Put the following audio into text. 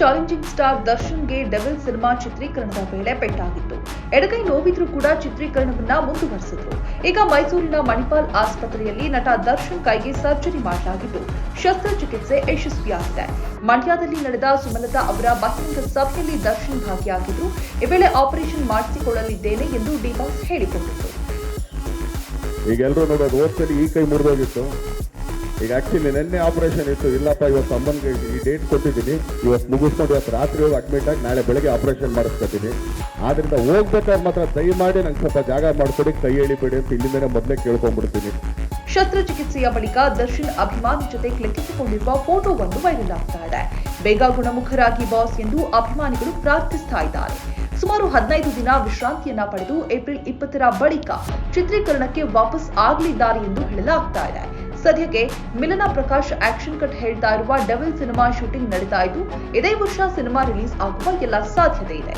Challenging star ದರ್ಶನ್ಗೆ devil cinema ಚಿತ್ರೀಕರಣದ ವೇಳೆ ಪೆಟ್ಟಾಗಿತ್ತು. ಎಡಗೈ ನೋವಿದ್ರೂ ಕೂಡ ಚಿತ್ರೀಕರಣವನ್ನ ಮುಂದುವರೆಸಿದ್ರು. ಈಗ ಮೈಸೂರಿನ ಮಣಿಪಾಲ್ ಆಸ್ಪತ್ರೆಯಲ್ಲಿ ನಟ ದರ್ಶನ್ ಕೈಗೆ ಸರ್ಜರಿ ಮಾಡಲಾಗಿದ್ದು ಶಸ್ತ್ರಚಿಕಿತ್ಸೆ ಯಶಸ್ವಿಯಾಗಿದೆ. ಮಂಡ್ಯದಲ್ಲಿ ನಡೆದ ಸುಮಲತಾ ಅವರ ಬಹಿರಂಗ ಸಭೆಯಲ್ಲಿ ದರ್ಶನ್ ಭಾಗಿಯಾಗಿದ್ದು ಈ ವೇಳೆ ಆಪರೇಷನ್ ಮಾಡಿಸಿಕೊಳ್ಳಲಿದ್ದೇನೆ ಎಂದು ಡಿಬಾಸ್ ಹೇಳಿಕೊಂಡಿತ್ತು ನೋಡೋದು ಈ ಕೈ ಮುರಿದೋಗಿತ್ತು. ಈಗ ಆಕ್ಚುಲಿ ನಿನ್ನೆ ಆಪರೇಷನ್ ಇತ್ತು. ಇಲ್ಲಪ್ಪ, ಇವತ್ತು ಸಂಬಂಧ ಈ ಡೇಟ್ ಕೊಟ್ಟಿದ್ದೀನಿ. ಇವತ್ತು ಮುಗಿಸ್ಕೊಂಡು ಇವತ್ತು ರಾತ್ರಿ ಹೋಗಿ ಅಡ್ಮಿಟ್ ಆಗಿ ನಾಳೆ ಬೆಳಗ್ಗೆ ಆಪರೇಷನ್ ಮಾಡಿಸ್ಕೊತೀನಿ. ಆದ್ರಿಂದ ಹೋಗ್ಬೇಕಾದ್ರೆ ಮಾತ್ರ ದಯಮಾಡಿ ನಂಗೆ ಸ್ವಲ್ಪ ಜಾಗ ಮಾಡ್ಕೊಡಿ, ಕೈ ಎಳಿಬೇಡಿ ಅಂತ ಇಲ್ಲಿಂದನೇ ಮೊದಲೇ ಕೇಳ್ಕೊಂಡ್ಬಿಡ್ತೀನಿ. ಶಸ್ತ್ರಚಿಕಿತ್ಸೆಯ ಬಳಿಕ ದರ್ಶನ್ ಅಭಿಮಾನಿ ಜೊತೆ ಕ್ಲಿಕ್ಕಿಸಿಕೊಂಡಿರುವ ಫೋಟೋವೊಂದು ವೈರಲ್ ಆಗ್ತಾ ಇದೆ. ಬೇಗ ಗುಣಮುಖರಾಗಿ ಬಾಸ್ ಎಂದು ಅಭಿಮಾನಿಗಳು ಪ್ರಾರ್ಥಿಸ್ತಾ ಇದ್ದಾರೆ. ಸುಮಾರು ಹದಿನೈದು ದಿನ ವಿಶ್ರಾಂತಿಯನ್ನ ಪಡೆದು ಏಪ್ರಿಲ್ ಇಪ್ಪತ್ತರ ಬಳಿಕ ಚಿತ್ರೀಕರಣಕ್ಕೆ ವಾಪಸ್ ಆಗಲಿದ್ದಾರೆ ಎಂದು ಹೇಳಲಾಗ್ತಾ ಇದೆ. ಸದ್ಯಕ್ಕೆ ಮಿಲನ ಪ್ರಕಾಶ್ ಆಕ್ಷನ್ ಕಟ್ ಹೇಳ್ತಾ ಇರುವ ಡಬಲ್ ಸಿನಿಮಾ ಶೂಟಿಂಗ್ ನಡೀತಾ ಇದ್ದು, ಇದೇ ವರ್ಷ ಸಿನಿಮಾ ರಿಲೀಸ್ ಆಗುವ ಎಲ್ಲ ಸಾಧ್ಯತೆ ಇದೆ.